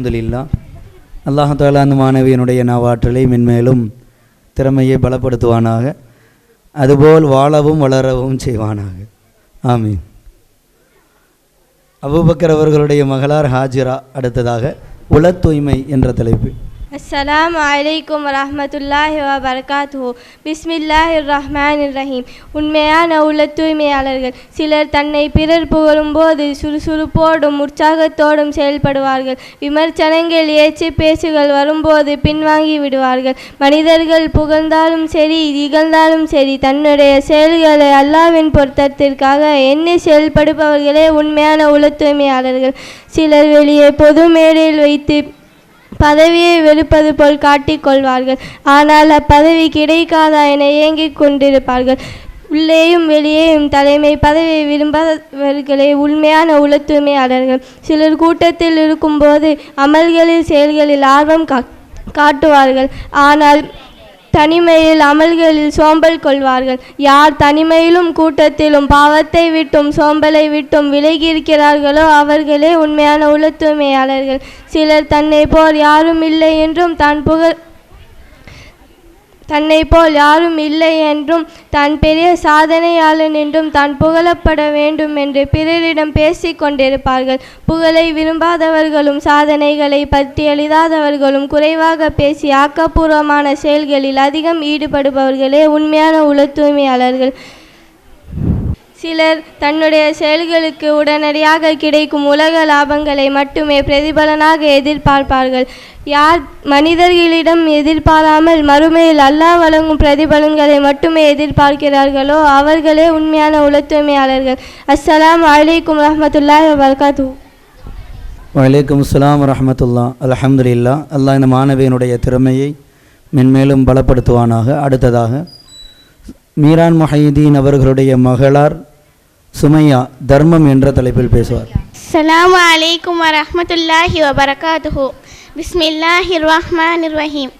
அல்லாஹ் அல்லாஹாலா அந்த மாணவியனுடைய நாவாற்றலை மென்மேலும் திறமையை பலப்படுத்துவானாக. அதுபோல் வாழவும் வளரவும் செய்வானாக. ஆமீன். அபுபக்கர் அவர்களுடைய மகளார் ஹாஜிரா அடுத்ததாக உள தூய்மை என்ற தலைப்பு. அஸ்ஸலாமு அலைக்கும் وبركاته بسم الله الرحمن ரஹீம் உண்மையான உள்ள தூய்மையாளர்கள் சிலர் தன்னை பிறர் புகழும் போது சுறுசுறுப்போடும் உற்சாகத்தோடும் செயல்படுவார்கள். விமர்சனங்கள் ஏச்சு பேச்சுகள் வரும்போது பின்வாங்கி விடுவார்கள். மனிதர்கள் புகழ்ந்தாலும் சரி இகழ்ந்தாலும் சரி தன்னுடைய செயல்களை அல்லாவின் பொருத்தத்திற்காக எண்ணி செயல்படுபவர்களே உண்மையான உள்ள தூய்மையாளர்கள். சிலர் வெளியே பொது மேடையில் வைத்து பதவியை வெறுப்பது போல் காட்டிக் கொள்வார்கள். ஆனால் அப்பதவி கிடைக்காதா என ஏங்கிக் கொண்டிருப்பார்கள். உள்ளேயும் வெளியேயும் தலைமை பதவியை விரும்பாதவர்களே உண்மையான உளத்தூய்மையாளர்கள் சிலர் கூட்டத்தில் இருக்கும்போது அமல்களில் செயல்களில் ஆர்வம் கா காட்டுவார்கள். ஆனால் தனிமையில் அமல்களில் சோம்பல் கொள்வார்கள். யார் தனிமையிலும் கூட்டத்திலும் பாவத்தை விட்டும் சோம்பலை விட்டும் விலகி இருக்கிறார்களோ அவர்களே உண்மையான உள தூய்மையாளர்கள் சிலர் தன்னை போல் யாரும் இல்லை என்றும் தான் புகழ் தன்னை போல் யாரும் இல்லை என்றும் தான் பெரிய சாதனையாளன் என்றும் தான் புகழப்பட வேண்டும் என்று பிறரிடம் பேசி கொண்டிருப்பார்கள். புகழை விரும்பாதவர்களும் சாதனைகளை பற்றி எழுதாதவர்களும் குறைவாக பேசி ஆக்கப்பூர்வமான செயல்களில் அதிகம் ஈடுபடுபவர்களே உண்மையான உள தூய்மையாளர்கள். சிலர் தன்னுடைய செயல்களுக்கு உடனடியாக கிடைக்கும் உலக லாபங்களை மட்டுமே பிரதிபலனாக எதிர்பார்ப்பார்கள். யார் மனிதர்களிடம் எதிர்பாராமல் மறுமையில் அல்லாஹ் வழங்கும் பிரதிபலன்களை மட்டுமே எதிர்பார்க்கிறார்களோ அவர்களே உண்மையான உளத்துமையாளர்கள் அஸ்ஸலாம் அஸ்ஸலாமு ரஹமத்துல்லா வர்காத்து வலைக்கம் அஸ்லாம் ரஹமத்துல்லா அலமதுல்லா அல்ஹம்துலில்லா அல்லாஹ் இந்த மாணவியனுடைய திறமையை மென்மேலும் பலப்படுத்துவானாக அடுத்ததாக மீரான் மொஹீதீன் அவர்களுடைய மகளார் சுமையா தர்மம் என்ற தலைப்பில் பேசுவார். அஸ்ஸலாமு அலைக்கும் வரமத்துல்லாஹி வபரகாத்துஹு. பிஸ்மில்லாஹிர் ரஹ்மான் ரஹீம்.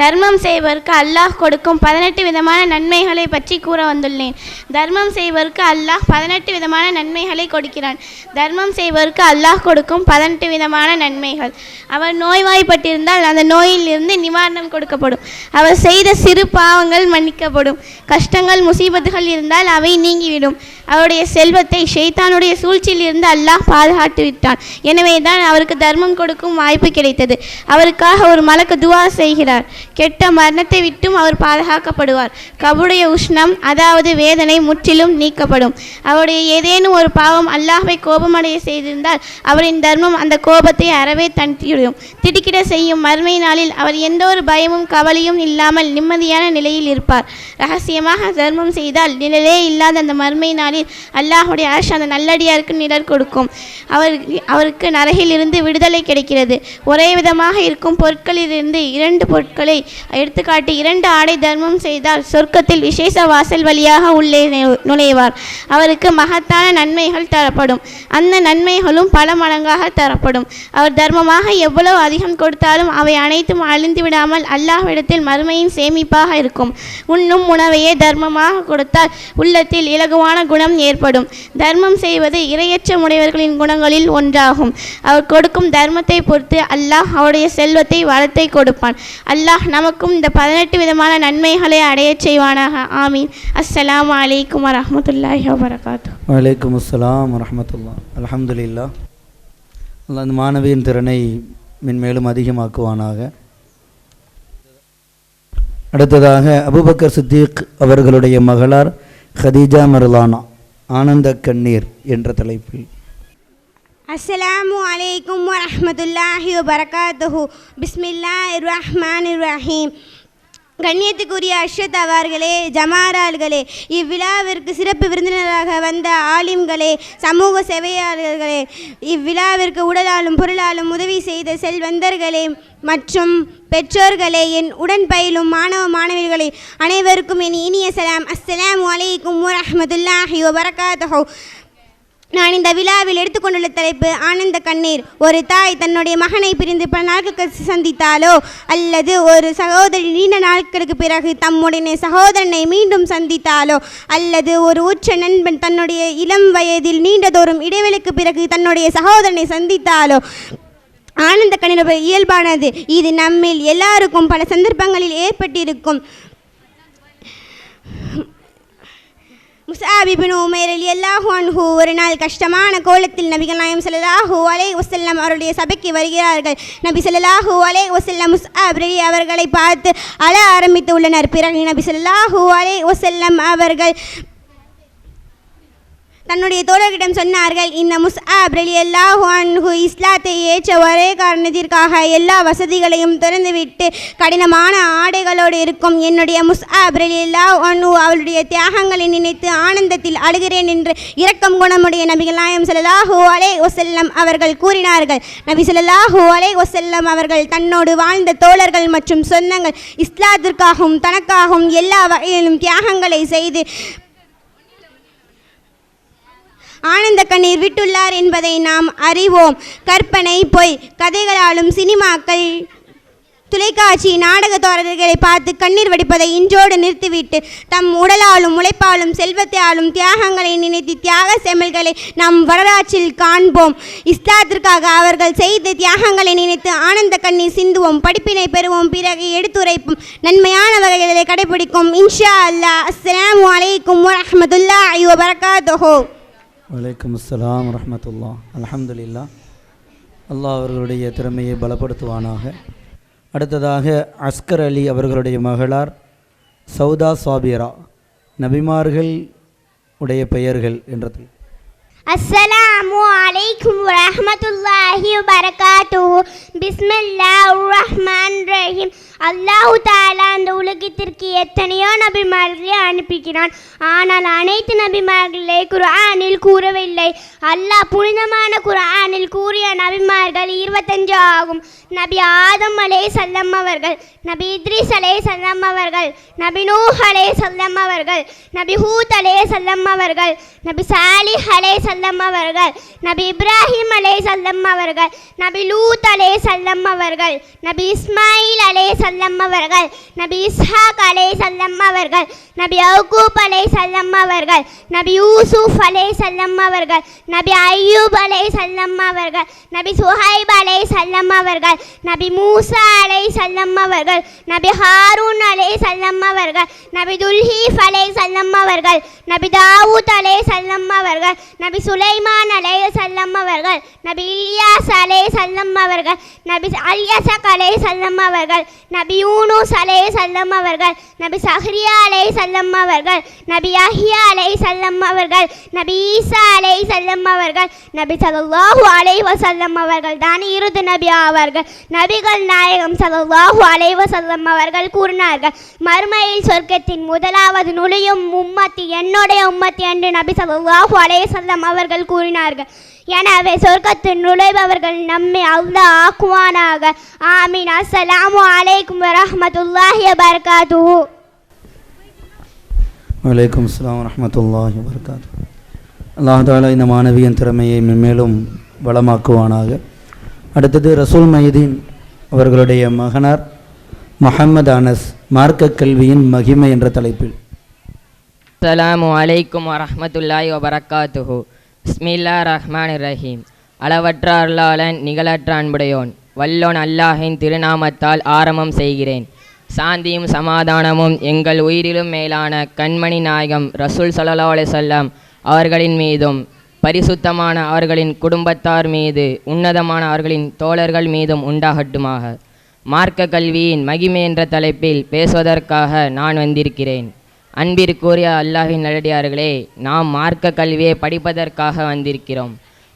தர்மம் செய்வருக்கு அல்லாஹ் கொடுக்கும் பதினெட்டு விதமான நன்மைகளை பற்றி கூற வந்துள்ளேன். தர்மம் செய்வருக்கு அல்லாஹ் பதினெட்டு விதமான நன்மைகளை கொடுக்கிறான். தர்மம் செய்வருக்கு அல்லாஹ் கொடுக்கும் பதினெட்டு விதமான நன்மைகள். அவர் நோய்வாய்ப்பட்டிருந்தால் அந்த நோயில் இருந்து நிவாரணம் கொடுக்கப்படும். அவர் செய்த சிறு பாவங்கள் மன்னிக்கப்படும். கஷ்டங்கள் முசீபத்துகள் இருந்தால் அவை நீங்கிவிடும். அவருடைய செல்வத்தை ஷெய்தானுடைய சூழ்ச்சியில் இருந்து அல்லாஹ் பாதுகாத்து விட்டான். எனவே தான் அவருக்கு தர்மம் கொடுக்கும் வாய்ப்பு கிடைத்தது. அவருக்காக ஒரு மலக்கு துவா செய்கிறார். கெட்ட மரணத்தை விட்டும் அவர் பாதுகாக்கப்படுவார். கபுடைய உஷ்ணம் அதாவது வேதனை முற்றிலும் நீக்கப்படும். அவருடைய ஏதேனும் ஒரு பாவம் அல்லாஹை கோபமடைய செய்திருந்தால் அவரின் தர்மம் அந்த கோபத்தை அறவே தண்டிவிடும் திடுக்கிட செய்யும் மறுமை நாளில் அவர் எந்த ஒரு பயமும் கவலையும் இல்லாமல் நிம்மதியான நிலையில் இருப்பார். ரகசியமாக தர்மம் செய்தால் நிழலே இல்லாத அந்த மறுமை நாளில் அல்லாஹுடைய அரசு அந்த நல்லடியாருக்கு நிழல் கொடுக்கும். அவர் அவருக்கு நரகிலிருந்து விடுதலை கிடைக்கிறது. ஒரே விதமாக இருக்கும் பொருட்களிலிருந்து இரண்டு பொருட்களை எடுத்துக்காட்டி இரண்டு ஆடை தர்மம் செய்தால் சொர்க்கத்தில் விசேஷ வாசல் வழியாக உள்ளே நுழைவார். அவருக்கு மகத்தான நன்மைகள் தரப்படும். அந்த நன்மைகளும் பல மடங்காக தரப்படும். அவர் தர்மமாக எவ்வளவு அதிகம் கொடுத்தாலும் அவை அனைத்தும் அழிந்து விடாமல் அல்லாஹ்விடத்தில் மறுமையின் சேமிப்பாக இருக்கும். உண்ணும் உணவையே தர்மமாக கொடுத்தால் உள்ளத்தில் இலகுவான குணம் ஏற்படும். தர்மம் செய்வது இரையற்றமுடையவர்களின் குணங்களில் ஒன்றாகும். அவர் கொடுக்கும் தர்மத்தை பொறுத்து அல்லாஹ் அவருடைய செல்வத்தை வளத்தை கொடுப்பான். அல்லாஹ் நமக்கும் இந்த பதினெட்டு விதமான நன்மைகளை அடையச் செய்வானாக. ஆமீன். அஸ்லாம் அலைக்கும் வரஹ்மத்துல்லாஹி வபரகாத்து வலைக்கம் அஸ்ஸலாம் வரமத்துல்லா அலமதுல்லா அல்லா அந்த மாணவியின் திறனை மென்மேலும் அதிகமாக்குவானாக. அடுத்ததாக அபுபக்கர் சித்திக் அவர்களுடைய மகளார் ஹதீஜா மருலானா ஆனந்த கண்ணீர் என்ற தலைப்பில். அஸ்ஸலாமு அலைக்கும் வரமத்துல்லாஹி வபரகாத்துஹு பிஸ்மில்லா ரஹ்மானிர் ரஹீம் கண்ணியத்துக்குரிய அர்ஷத் அவர்களே ஜமாரால்களே இவ்விழாவிற்கு சிறப்பு விருந்தினராக வந்த ஆலிம்களே சமூக சேவையாளர்களே இவ்விழாவிற்கு உடலாலும் பொருளாலும் உதவி செய்த செல்வந்தர்களே மற்றும் பெற்றோர்களே என் உடன் பயிலும் மாணவ மாணவிகளே அனைவருக்கும் என் இனிய சலாம். அஸ்ஸலாமு வலைக்கும் வரமத்துல்லாஹி வரகாத்தஹோ நான் இந்த விழாவில் எடுத்துக்கொண்டுள்ள தலைப்பு ஆனந்த கண்ணீர். ஒரு தாய் தன்னுடைய மகனை பிரிந்து பல நாட்களுக்கு சந்தித்தாலோ அல்லது ஒரு சகோதரி நீண்ட நாட்களுக்கு பிறகு தம்முடைய சகோதரனை மீண்டும் சந்தித்தாலோ அல்லது ஒரு உற்ற நண்பன் தன்னுடைய இளம் வயதில் நீண்டதோறும் இடைவெளிக்கு பிறகு தன்னுடைய சகோதரனை சந்தித்தாலோ ஆனந்த கண்ணீர் இயல்பானது. இது நம்மில் எல்லாருக்கும் பல சந்தர்ப்பங்களில் ஏற்பட்டிருக்கும். முசாபிபின் உமேர் அலி அல்லாஹு அன்ஹு ஒரு நாள் கஷ்டமான கோலத்தில் நபிகள் நாயம் ஸல்லல்லாஹு அலே வசல்லம் அவருடைய சபைக்கு வருகிறார்கள். நபி ஸல்லல்லாஹு அலே வசல்லம் முஸ்ஆப் அலி அவர்களை பார்த்து அழ ஆரம்பித்து உள்ளனர் பிறகு நபி ஸல்லல்லாஹு அலே வசல்லம் அவர்கள் தன்னுடைய தோழர்களிடம் சொன்னார்கள் இந்த முஸ்ஆப் ரலி அன்ஹு இஸ்லாத்தை ஏற்ற ஒரே காரணத்திற்காக எல்லா வசதிகளையும் திறந்துவிட்டு கடினமான ஆடைகளோடு இருக்கும் என்னுடைய முஸ்ஆப் ரலி அன்ஹு அவளுடைய தியாகங்களை நினைத்து ஆனந்தத்தில் அழுகிறேன் என்று இரக்கம் குணமுடைய நபிகள் நாயம் அலே அலைஹி அவர்கள் கூறினார்கள். நபி ஸல்லல்லாஹு அலே ஒசல்லம் அவர்கள் தன்னோடு வாழ்ந்த தோழர்கள் மற்றும் சொந்தங்கள் இஸ்லாத்திற்காகவும் தனக்காகவும் எல்லா வகையிலும் தியாகங்களை செய்து ஆனந்த கண்ணீர் விட்டுள்ளார் என்பதை நாம் அறிவோம். கற்பனை பொய். கதைகளாலும் சினிமாக்கள் தொலைக்காட்சி நாடகத்தோரர்களை பார்த்து கண்ணீர் வடிப்பதை இன்றோடு நிறுத்திவிட்டு தம் உடலாலும் உழைப்பாலும் செல்வத்தாலும் தியாகங்களை நினைத்து தியாக செமல்களை நாம் வரலாற்றில் காண்போம். இஸ்லாத்திற்காக அவர்கள் செய்த தியாகங்களை நினைத்து ஆனந்த கண்ணீர் சிந்துவோம். படிப்பினை பெறுவோம். பிறகு எடுத்துரைப்போம். நன்மையான வகைகளை கடைபிடிக்கும். இன்ஷா அல்லாஹ். வலைக்கும் அலைக்கும் ஐயோ வபரகாத்துஹு. வலைக்கம் அஸ்ஸலாம் வரமத்துல்லா அலமதுல்லா அல்லாஹ் அவர்களுடைய திறமையை பலப்படுத்துவானாக. அடுத்ததாக அஸ்கர் அலி அவர்களுடைய மகளார் சௌதா சாபிரா. நபிமார்கள் உடைய பெயர்கள் என்றது. அஸ்ஸலாமு அலைக்கும் வரஹ்மத்துல்லாஹி வரகாத்து பிஸ்மில்லாஹ் ரஹ்மான் ரஹீம் அல்லாஹு தாலா அந்த உலகத்திற்கு எத்தனையோ நபிமார்களை அனுப்பிக்கிறான். ஆனால் அனைத்து நபிமார்களை குர்ஆனில் கூறவில்லை. அல்லாஹ் புனிதமான குர்ஆனில் கூறிய நபிமார்கள் இருபத்தஞ்சு ஆகும். நபி ஆதம் அலே சல்லம் அவர்கள் நபி இத்ரிஸ் அலே சல்லம் அவர்கள் நபி நூஹ் அலே சல்லம் அவர்கள் நபி ஹூத் அலே சல்லம் அவர்கள் நபி சாலிஹ் அலே சல்லம் அவர்கள் நபி இப்ராஹிம் அலே சல்லம் அவர்கள் நபி லூத் அலே சல்லம் அவர்கள் நபி இஸ்மாயில் அலே சல்லம் அவர்கள் நபி இஸ்ஹாக் அலே சல்லம் அவர்கள் நபி அவுகூப் அலே சல்லம் அவர்கள் நபி யூசுப் அலே சல்லம் அவர்கள் நபி அய்யூப் அலே சல்லம் அவர்கள் நபி சுஹைப் அலே சல்லம் அவர்கள் நபி மூசா அலே சல்லம் அவர்கள் நபி ஹாரூன் அலே சல்லம் அவர்கள் நபி துல்ஹீஃப் அலே சல்லம் அவர்கள் நபி தாவூத் அலே சல்லம் அவர்கள் நபி சுலைமான் அலே சல்லம் அவர்கள் நபி இலியாஸ் அலே சல்லம் அவர்கள் நபி அல்யசக் அலே சல்லம் அவர்கள் நபி யூனூஸ் அலே சல்லம் அவர்கள் நபி சஹ்ரியா அலே சல்லம் அவர்கள் நபி அஹியா அலே சல்லம் அவர்கள் நபி ஈசா அலே சல்லம் அவர்கள் நபி ஸல்லல்லாஹு அலை வசல்லம் அவர்கள் தான் இருது நபி ஆவார்கள் நபிகள் நாயகம் ஸல்லல்லாஹு அலை வசல்லம் அவர்கள் கூறினார்கள். மறுமையில் சொர்க்கத்தின் முதலாவது நுழையும் உம்மத்தி என்னுடைய உம்மத்தி என்று நபி ஸல்லல்லாஹு அலைஹி வஸல்லம் அவர்கள் கூறினார்கள். எனவே சொர்க்கத்தில் நுழைபவர்கள் நம்மை அல்லாஹ் ஆக்குவானாக. ஆமீன். அஸ்ஸலாமு அலைக்கும் வரஹ்மத்துல்லாஹி வபரகாத்துஹு. வலைக்கம் அஸ்லாம் வரமத்துல்லாஹி வபரகாத்து அல்லாஹ் தாலா இந்த மாணவியின் திறமையை மென்மேலும் வளமாக்குவானாக. அடுத்தது ரசூல் மைதீன் அவர்களுடைய மகனார் முஹம்மது அனஸ் மார்க்க கல்வியின் மகிமை என்ற தலைப்பில். அஸ்ஸலாமு அலைக்கும் வரஹ்மத்துல்லாஹி வபரக்காத்துஹு பிஸ்மில்லா ரஹ்மான் ரஹீம் அளவற்ற அருளாளன் நிகழற்ற அன்புடையோன். வல்லோன் அல்லாஹின் திருநாமத்தால் ஆரம்பம் செய்கிறேன். சாந்தியும் சமாதானமும் எங்கள் உயிரிலும் மேலான கண்மணி நாயகம் ரசூல் சல்லா செல்லம் அவர்களின் மீதும் பரிசுத்தமான அவர்களின் குடும்பத்தார் மீது உன்னதமான அவர்களின் தோழர்கள் மீதும் உண்டாகட்டுமாக. மார்க்க கல்வியின் மகிமை என்ற தலைப்பில் பேசுவதற்காக நான் வந்திருக்கிறேன். அன்பிற்குரிய அல்லாஹின் நல்லடியார்களே நாம் மார்க்க கல்வியை படிப்பதற்காக வந்திருக்கிறோம்.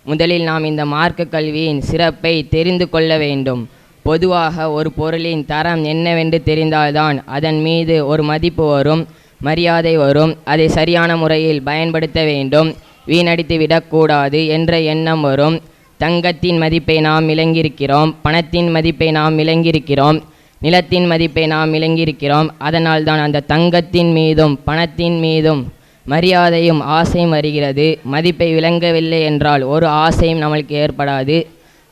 முதலில் நாம் இந்த மார்க்க கல்வியின் சிறப்பை தெரிந்து கொள்ள வேண்டும். பொதுவாக ஒரு பொருளின் தரம் என்னவென்று தெரிந்தால்தான் அதன் மீது ஒரு மதிப்பு வரும் மரியாதை வரும் அதை சரியான முறையில் பயன்படுத்த வேண்டும் வீணடித்து விடக்கூடாது என்ற எண்ணம் வரும். தங்கத்தின் மதிப்பை நாம் விளங்கியிருக்கிறோம் பணத்தின் மதிப்பை நாம் விளங்கியிருக்கிறோம் நிலத்தின் மதிப்பை நாம் விளங்கியிருக்கிறோம். அதனால் தான் அந்த தங்கத்தின் மீதும் பணத்தின் மீதும் மரியாதையும் ஆசையும் வருகிறது. மதிப்பை விளங்கவில்லை என்றால் ஒரு ஆசையும் நம்மளுக்கு ஏற்படாது.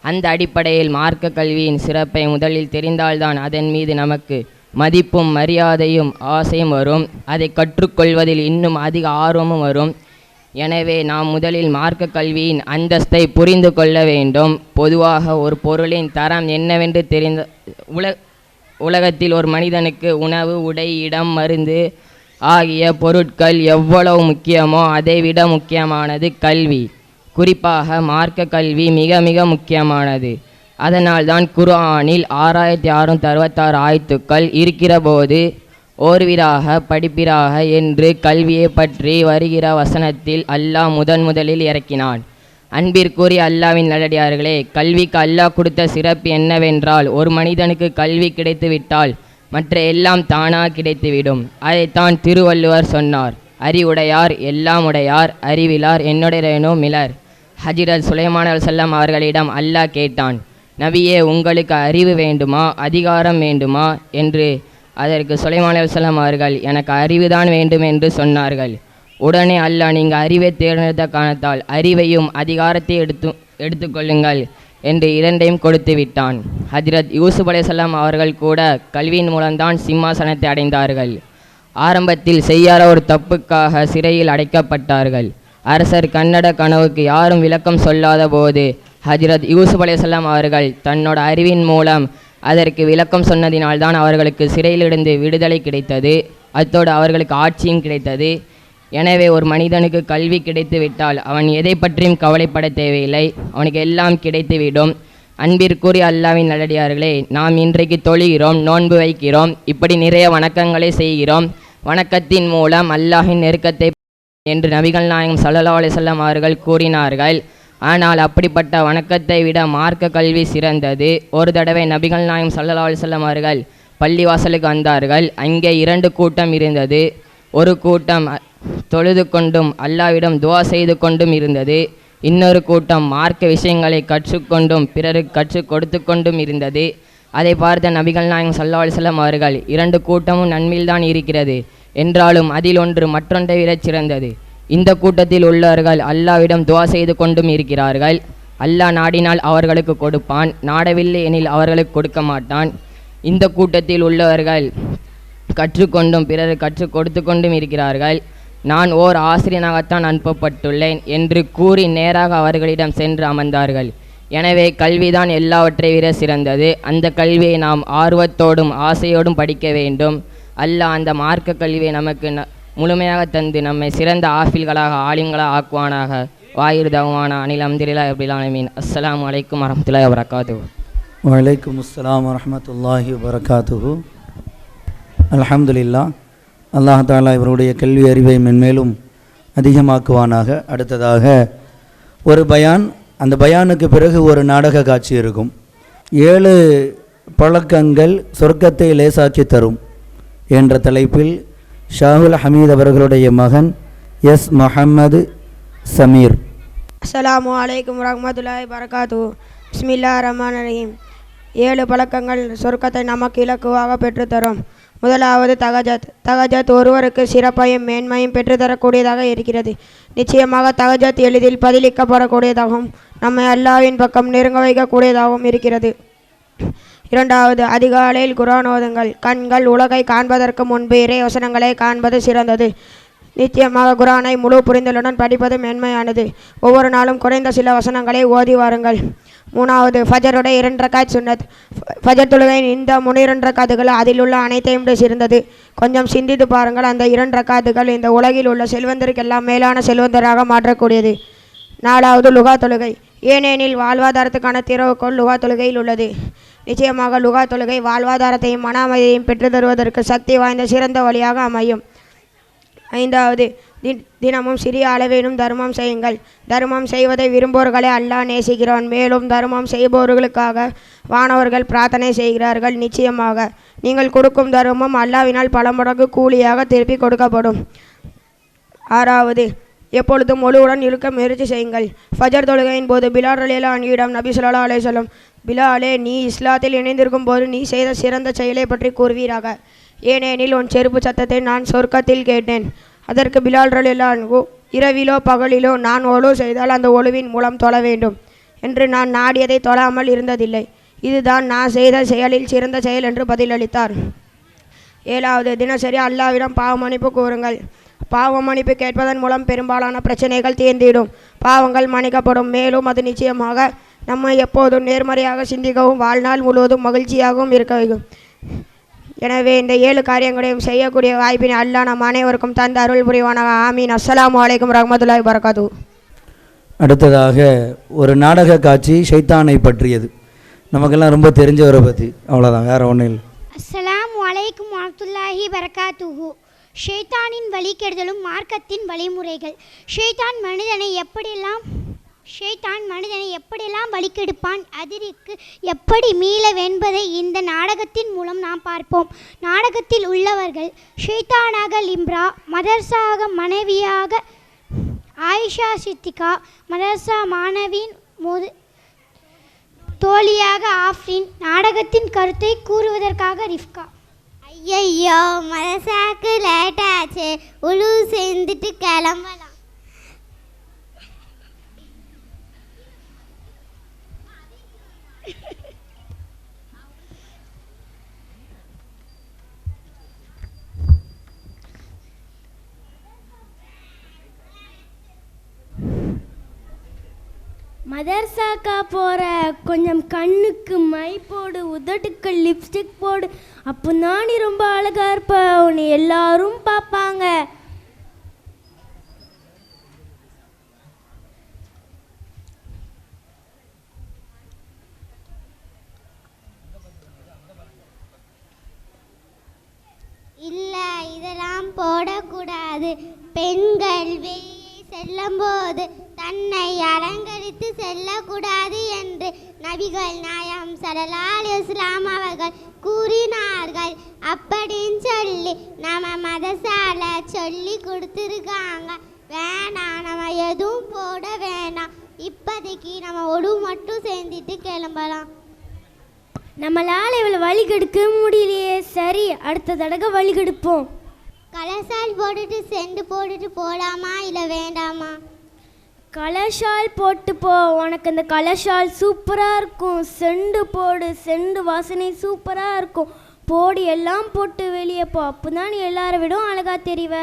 அந்த அடிப்படையில் மார்க்க கல்வியின் சிறப்பை முதலில் தெரிந்தால்தான் அதன் மீது நமக்கு மதிப்பும் மரியாதையும் ஆசையும் வரும். அதை கற்றுக்கொள்வதில் இன்னும் அதிக ஆர்வமும் வரும். எனவே நாம் முதலில் மார்க்க கல்வியின் அந்தஸ்தை புரிந்து கொள்ள வேண்டும். பொதுவாக ஒரு பொருளின் தரம் என்னவென்று தெரிந்த உல உலகத்தில் ஒரு மனிதனுக்கு உணவு உடை இடம் மருந்து ஆகிய பொருட்கள் எவ்வளவு முக்கியமோ அதைவிட முக்கியமானது கல்வி. குறிப்பாக மார்க்க கல்வி மிக மிக முக்கியமானது. அதனால்தான் குர்ஆனில் ஆறாயிரத்தி ஆறும் அறுபத்தாறு ஆயத்துக்கள் இருக்கிறபோது ஓர்விராக படிப்பிராக என்று கல்வியை பற்றி வருகிற வசனத்தில் அல்லாஹ் முதன் முதலில் இறக்கினான். அன்பிற்குரிய அல்லாவின் நல்லடியார்களே கல்விக்கு அல்லாஹ் கொடுத்த சிறப்பு என்னவென்றால் ஒரு மனிதனுக்கு கல்வி கிடைத்துவிட்டால் மற்ற எல்லாம் தானாக கிடைத்துவிடும். அதைத்தான் திருவள்ளுவர் சொன்னார். அறிவுடையார் எல்லாம் உடையார் அறிவிலார் என்னுடையனோ மிலர். ஹஜிரத் சுலைமான் செல்லம் அவர்களிடம் அல்லாஹ் கேட்டான் நபியே உங்களுக்கு அறிவு வேண்டுமா? அதிகாரம் வேண்டுமா? என்று அதற்கு சுலைமான் செல்லம் அவர்கள் எனக்கு அறிவுதான் வேண்டும் என்று சொன்னார்கள். உடனே அல்லாஹ் நீங்கள் அறிவை தேர்ந்தெடுத்த காரணத்தால் அறிவையும் அதிகாரத்தை எடுத்து எடுத்துக்கொள்ளுங்கள் என்று இரண்டையும் கொடுத்து விட்டான். ஹஜ்ரத் யூசுப் அலைஹிஸ்ஸலாம் அவர்கள் கூட கல்வியின் மூலம்தான் சிம்மாசனத்தை அடைந்தார்கள். ஆரம்பத்தில் செய்யாத ஒரு தப்புக்காக சிறையில் அடைக்கப்பட்டார்கள். அரசர் கன்னட கனவுக்கு யாரும் விளக்கம் சொல்லாத போது ஹஜ்ரத் யூசுப் அலைஹிஸ்ஸலாம் அவர்கள் தன்னோட அறிவின் மூலம் அதற்கு விளக்கம் சொன்னதினால்தான் அவர்களுக்கு சிறையிலிருந்து விடுதலை கிடைத்தது. அத்தோடு அவர்களுக்கு ஆட்சியும் கிடைத்தது. எனவே ஒரு மனிதனுக்கு கல்வி கிடைத்துவிட்டால் அவன் எதை பற்றியும் கவலைப்பட தேவையில்லை. அவனுக்கு எல்லாம் கிடைத்துவிடும். அன்பிற்குரிய அல்லாவின் நல்லடியார்களே நாம் இன்றைக்கு தொழுகிறோம் நோன்பு வைக்கிறோம் இப்படி நிறைய வணக்கங்களை செய்கிறோம். வணக்கத்தின் மூலம் அல்லாஹின் நெருக்கத்தை என்று நபிகள் நாயகம் ஸல்லல்லாஹு அலிசல்லாம் அவர்கள் கூறினார்கள். ஆனால் அப்படிப்பட்ட வணக்கத்தை விட மார்க்க கல்வி சிறந்தது. ஒரு தடவை நபிகள் நாயகம் ஸல்லல்லாஹு அலிசல்லாம் அவர்கள் பள்ளிவாசலுக்கு வந்தார்கள். அங்கே இரண்டு கூட்டம் இருந்தது. ஒரு கூட்டம் தொழுது கொண்டும் அல்லாவிடம் துவா செய்து கொண்டும் இருந்தது. இன்னொரு கூட்டம் மார்க்க விஷயங்களை கற்றுக்கொண்டும் பிறருக்கு கற்றுக் கொடுத்து கொண்டும் இருந்தது. அதை பார்த்த நபிகள் நாயகம் ஸல்லல்லாஹு செல்லம் அவர்கள் இரண்டு கூட்டமும் நன்மையில்தான் இருக்கிறது. என்றாலும் அதில் ஒன்று மற்றொன்றை விடச் சிறந்தது. இந்த கூட்டத்தில் உள்ளவர்கள் அல்லாவிடம் துவா செய்து கொண்டும் இருக்கிறார்கள். அல்லாஹ் நாடினால் அவர்களுக்கு கொடுப்பான் நாடவில்லை எனில் அவர்களுக்கு கொடுக்க மாட்டான். இந்த கூட்டத்தில் உள்ளவர்கள் கற்றுக்கொண்டும் பிறர் கற்றுக் கொடுத்து கொண்டும் இருக்கிறார்கள். நான் ஓர் ஆசிரியனாகத்தான் அனுப்பப்பட்டுள்ளேன் என்று கூறி நேராக அவர்களிடம் சென்று அமர்ந்தார்கள். எனவே கல்விதான் எல்லாவற்றை விட சிறந்தது. அந்த கல்வியை நாம் ஆர்வத்தோடும் ஆசையோடும் படிக்க வேண்டும். அல்லாஹ் அந்த மார்க்க கல்வியை நமக்கு ந- முழுமையாக தந்து நம்மை சிறந்த ஆஃபில்களாக ஆலிம்களாக ஆக்குவானாக. வாயு தகுவான அனில் அம்திரிலா அபிலாலமீன் அஸ்லாம் வலைக்கம் வரமத்துல்லாஹி வரகாத்து வலைக்கும் அஸ்லாம் வரமத்துல்லாஹி வரகாத்து அலமதுல்லா அல்லாஹ் தாலா இவருடைய கல்வி அறிவை மென்மேலும் அதிகமாக்குவானாக. அடுத்ததாக ஒரு பயான் அந்த பயானுக்கு பிறகு ஒரு நாடக காட்சி இருக்கும். ஏழு பழக்கங்கள் சொர்க்கத்தை லேசாக்கி தரும் என்ற தலைப்பில் ஷாஹுல் ஹமீத் அவர்களுடைய மகன் எஸ் முஹம்மது சமீர். அஸ்லாம் அலைக்கும் வரமத்துல்லாய் வரகாத்து பிஸ்மில்லா ரஹ்மான் ரஹீம். ஏழு பழக்கங்கள் சொர்க்கத்தை நமக்கு இலக்குவாக பெற்றுத்தரும். முதலாவது தகஜத். தகஜத் ஒருவருக்கு சிறப்பையும் மேன்மையும் பெற்றுத்தரக்கூடியதாக இருக்கிறது. நிச்சயமாக தகஜத் எளிதில் பதிலிக்கப்படக்கூடியதாகவும் நம்மை அல்லாவின் பக்கம் நெருங்க வைக்கக்கூடியதாகவும் இருக்கிறது. இரண்டாவது அதிகாலையில் குரானோதுங்கள் ஓதுங்கள். கண்கள் உலகை காண்பதற்கு முன்பு இறை வசனங்களை காண்பது சிறந்தது. நிச்சயமாக குரானை முழு புரிதலுடன் படிப்பது மேன்மையானது. ஒவ்வொரு நாளும் குறைந்த சில வசனங்களை ஓதி வாருங்கள். மூணாவது ஃபஜருடைய இரண்டு ரக்காத் சுன்னத். ஃபஜர் தொழுகையின் இந்த முன்னிரண்டு ரக்காத்துகள் அதில் உள்ள அனைத்தையும் சிறந்தது. கொஞ்சம் சிந்தித்து பாருங்கள் அந்த இரண்டு ரக்காதுகள் இந்த உலகில் உள்ள செல்வந்தருக்கெல்லாம் மேலான செல்வந்தராக மாற்றக்கூடியது. நாலாவது லுகா தொழுகை. ஏனெனில் வாழ்வாதாரத்துக்கான திறவுகோல் லுகா தொழுகையில் உள்ளது. நிச்சயமாக லுகா தொழுகை வாழ்வாதாரத்தையும் மன அமைதியையும் பெற்று தருவதற்கு சக்தி வாய்ந்த சிறந்த வழியாக அமையும். ஐந்தாவது தினமும் சிறிய அளவிலும் தர்மம் செய்யுங்கள். தர்மம் செய்வதை விரும்புவோர்களை அல்லாஹ் நேசிக்கிறான் மேலும் தர்மம் செய்பவர்களுக்காக வானவர்கள் பிரார்த்தனை செய்கிறார்கள் நிச்சயமாக. நீங்கள் கொடுக்கும் தர்மம் அல்லாவினால் பல மடங்கு கூலியாக திருப்பி கொடுக்கப்படும். ஆறாவது எப்பொழுதும் ஒழுவுடன் இருக்க முயற்சி செய்யுங்கள். ஃபஜர் தொழுகையின் போது பிலால் அலேலா அணியிடம் நபி சொல்லா அலே சொல்லம் பிலாலே நீ இஸ்லாத்தில் இணைந்திருக்கும் போது நீ செய்த சிறந்த செயலை பற்றி கூறுவீராக. ஏனெனில் உன் செருப்பு சத்தத்தை நான் சொர்க்கத்தில் கேட்டேன். அதற்கு பிலால் ரலிலான்கு இரவிலோ பகலிலோ நான் ஒழு செய்தால் அந்த ஒழுவின் மூலம் தொழ வேண்டும் என்று நான் நாடியதை தொழாமல் இருந்ததில்லை. இதுதான் நான் செய்த செயலில் சிறந்த செயல் என்று பதிலளித்தார். ஏழாவது தினசரி அல்லாவிடம் பாவ மன்னிப்பு கூறுங்கள். பாவ மன்னிப்பு கேட்பதன் மூலம் பெரும்பாலான பிரச்சனைகள் தீர்ந்திடும். பாவங்கள் மன்னிக்கப்படும். மேலும் அது நிச்சயமாக நம்மை எப்போதும் நேர்மறையாக சிந்திக்கவும் வாழ்நாள் முழுவதும் மகிழ்ச்சியாகவும் இருக்க வைக்கும். எனவே இந்த ஏழு காரியங்களையும் செய்யக்கூடிய வாய்ப்பினை அல்லாஹ் நம் அனைவருக்கும் தந்த அருள் புரிவானாக. ஆமீன். அஸ்ஸலாமு அலைக்கும் ரஹ்மத்துல்லாஹி வரகாத்து அடுத்ததாக ஒரு நாடக காட்சி ஷைத்தானை பற்றியது. நமக்கெல்லாம் ரொம்ப தெரிஞ்சவரை பற்றி அவ்வளோதான் வேறு ஒன்றும் இல்லை. அஸ்ஸலாமு அலைக்கும் வரத்துல்லாஹி வரகாத்துஹு ஷைத்தானின் வழிகெடுதலும் மார்க்கத்தின் வழிமுறைகள். ஷைத்தான் மனிதனை எப்படியெல்லாம் ஷைத்தான் மனிதனை எப்படியெல்லாம் வலிக்கெடுப்பான் அதிரிக்கு எப்படி மீள வென்பதை இந்த நாடகத்தின் மூலம் நாம் பார்ப்போம். நாடகத்தில் உள்ளவர்கள் ஷேத்தானாக லிம்ரா மதர்சாக மனைவியாக ஆயிஷா சித்திகா மதர்சா மாணவியின் முது தோழியாக ஆஃப்ரின் நாடகத்தின் கருத்தை கூறுவதற்காக ரிஃப்கா. ஐயையோ மதர்சாக்கு லேட்டாச்சு. உழு சேர்ந்துட்டு கிளம்பலாம். மதர்சாக்கா போகிற கொஞ்சம் கண்ணுக்கு மை போடு உதட்டுக்கு லிப்ஸ்டிக் போடு. அப்போ நீ ரொம்ப அழகா இருப்ப உன்னை எல்லாரும் பார்ப்பாங்க. இல்லை இதெல்லாம் போடக்கூடாது. பெண்கள் வெளியே செல்லும்போது தன்னை அலங்கரித்து செல்லக்கூடாது என்று நபிகள் நாயம் சல்லல்லாஹு இஸ்லாம் அவர்கள் கூறினார்கள். அப்படின்னு சொல்லி நம்ம மதசால சொல்லி கொடுத்துருக்காங்க. வேணாம் நம்ம எதுவும் போட வேணாம். இப்போதைக்கு நம்ம ஒடு மட்டும் சேர்ந்துட்டு கிளம்பலாம். நம்மளால் இவளை வழி கெடுக்க முடியலையே. சரி அடுத்த தடவை வழி கெடுப்போம் கலசால் போட்டுட்டு செண்டு போட்டுட்டு போலாமா இல்லை வேண்டாமா? கலர்ஷால் போட்டு போ. உனக்கு அந்த கலர்ஷால் சூப்பராக இருக்கும். செண்டு போடு. செண்டு வாசனை சூப்பராக இருக்கும். போடு எல்லாம் போட்டு வெளியே போ. அப்போ தான் நீ எல்லாரை விடவும் அழகாக தெரிவ.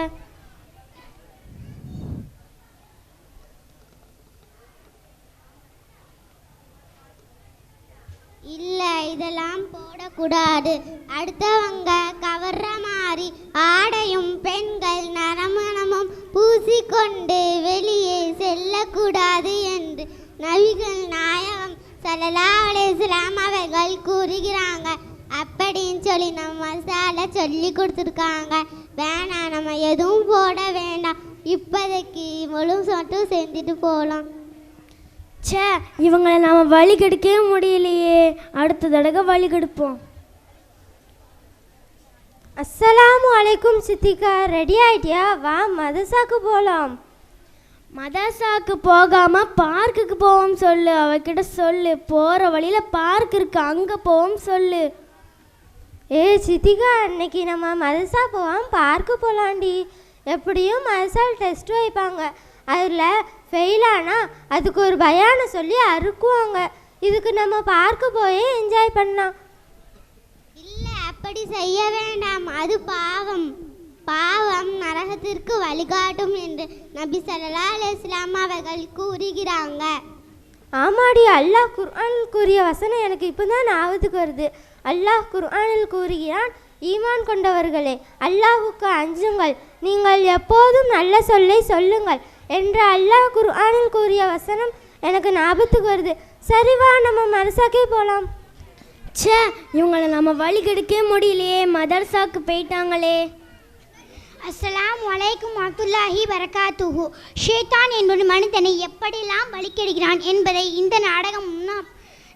இல்லை இதெல்லாம் போடக்கூடாது. அடுத்தவங்க கவர்ற மாதிரி ஆடையும் பெண்கள் நரமணமும் பூசிக்கொண்டு வெளியே செல்லக்கூடாது என்று நபிகள் நாயகம் ஸல்லல்லாஹு அலேஸ்லாம் அவர்கள் கூறுகிறாங்க. அப்படின்னு சொல்லி நம்ம மசாலா சொல்லி கொடுத்துருக்காங்க. வேணாம் நம்ம எதுவும் போட வேண்டாம். இப்போதைக்கு முழு சொட்டும் செஞ்சுட்டு போகலாம். ச்சே இவங்களை நாம் வழி கெடுக்கவே முடியலையே. அடுத்த தடவை வழி கெடுப்போம். அஸ்ஸலாமு அலைக்கும் சித்திகா. ரெடி ஆயிட்டியா? வா மதசாக்கு போகலாம் மதசாக்கு போகாம பார்க்குக்கு போவோம் சொல்லு. அவகிட்ட சொல்லு. போகிற வழியில் பார்க் இருக்கு. அங்கே போவோம் சொல்லு. ஏ சித்திகா அன்னைக்கு நம்ம மதசா போவோம். பார்க்கு போகலாண்டி எப்படியும் மதசால் டெஸ்ட் வைப்பாங்க. அதில் ஃபெயிலானா அதுக்கு ஒரு பயானை சொல்லி அறுக்குவாங்க. இதுக்கு நம்ம பார்க்க போய் என்ஜாய் பண்ணலாம். இல்லை அப்படி செய்ய வேண்டாம். அது பாவம். பாவம் நரகத்திற்கு வழிகாட்டும் என்று நபி ஸல்லல்லாஹு அலைஹி வஸல்லம் அவர்கள் கூறுகிறாங்க. ஆமாடி அல்லாஹ் குர்ஆனில் கூறிய வசனம் எனக்கு இப்போ தான் ஞாபகத்துக்கு வருது. அல்லாஹ் குர்ஆனில் கூறுகிறான் ஈமான் கொண்டவர்களே அல்லாஹ்வுக்கு அஞ்சுங்கள். நீங்கள் எப்போதும் நல்ல சொல்லை சொல்லுங்கள். என்று அல்லாஹ் குர்ஆனில் கூறிய வசனம் எனக்கு ஞாபகத்துக்கு வருது. சரி வா நம்ம மதரசாக்கே போகலாம் ச்சே இவங்களை நம்ம வழி கெடுக்கவே முடியலையே. மதரசாக்கு போயிட்டாங்களே. அஸ்ஸலாமு அலைக்கும் வரத்துல்லாஹி வரகாத்துஹு. ஷேத்தான் என்பது மனிதனை எப்படியெல்லாம் வழிகெடுகிறான் என்பதை இந்த நாடகம் முன்னா-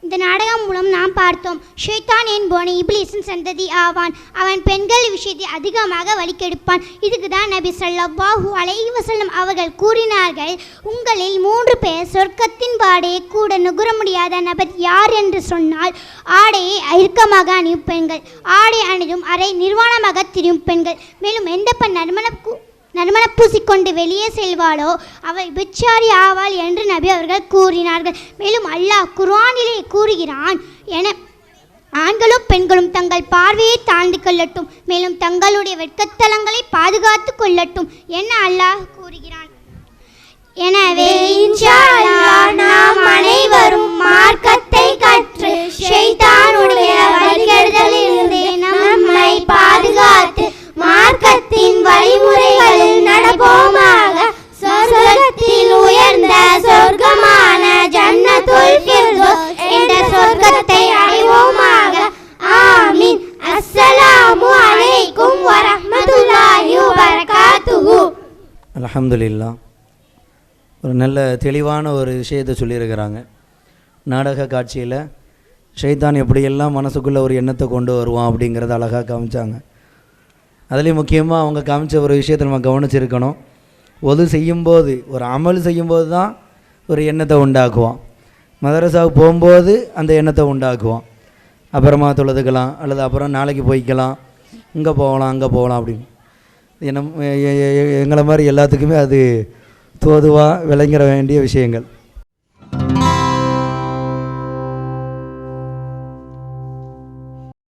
இந்த நாடகம் மூலம் நாம் பார்த்தோம். ஷேத்தான் என்பவன் இப்லீஸின் சந்ததி ஆவான். அவன் பெண்கள் விஷயத்தை அதிகமாக வழிகெடுப்பான். இதுக்கு தான் நபி சல்லாஹூ அலைஹி வஸல்லம் அவர்கள் கூறினார்கள் உங்களில் மூன்று பேர் சொர்க்கத்தின் பாடையை கூட நுகர முடியாத நபர் யார் என்று சொன்னால் ஆடையை இறுக்கமாக அணியும் பெண்கள் ஆடை அணிதும் அரை நிர்வாணமாக திரியும் பெண்கள். மேலும் எந்த பெண் நறுமண நறுமண பூசிக்கொண்டு வெளியே செல்வாளோ? அவள் விச்சாரி ஆவாள் என்று நபி அவர்கள் கூறினார்கள். மேலும் அல்லாஹ் குர்ஆனிலே கூறுகிறான் என ஆண்களும் பெண்களும் தங்கள் பார்வையை தாழ்ந்து கொள்ளட்டும் மேலும் தங்களுடைய வெட்கத்தலங்களை பாதுகாத்து கொள்ளட்டும் என அல்லாஹ் கூறுகிறான். எனவே நாம் அனைவரும் மார்க்கத்தை கற்று ஷைத்தானுடைய வழிகெடுதலிலிருந்து நம்மை பாதுகாத்து மார்க்கத்தின் வழிமுறைகளில் நடப்போமாக. சொர்க்கத்தில் உயர்ந்த சொர்க்கமான ஜன்னத்துல் ஃபிர்தோஸ் என்ற சொர்க்கத்தை அடைவோமாக. ஆமீன். அஸ்ஸலாமு அலைக்கும் வரஹ்மத்துல்லாஹி வபரகாத்துஹு. அல்ஹம்துலில்லாஹ். ஒரு நல்ல தெளிவான ஒரு விஷயத்தை சொல்லியிருக்கிறாங்க. நாடக காட்சியில் ஷைத்தான் எப்படியெல்லாம் மனசுக்குள்ளே ஒரு எண்ணத்தை கொண்டு வருவான்? அப்படிங்கிறத அழகாக காமிச்சாங்க. அதுலேயும் முக்கியமாக அவங்க காமிச்ச ஒரு விஷயத்தை நம்ம கவனிச்சிருக்கணும். ஒது செய்யும்போது ஒரு அமல் செய்யும்போது தான் ஒரு எண்ணத்தை உண்டாக்குவோம். மதரசாவுக்கு போகும்போது அந்த எண்ணத்தை உண்டாக்குவோம். அப்புறமா தொழுதுக்கலாம் அல்லது அப்புறம் நாளைக்கு போய்க்கலாம். இங்கே போகலாம் அங்கே போகலாம் அப்படின்னு. என்ன எங்களை மாதிரி எல்லாத்துக்குமே அது தோதுவாக விளங்கிற வேண்டிய விஷயங்கள்.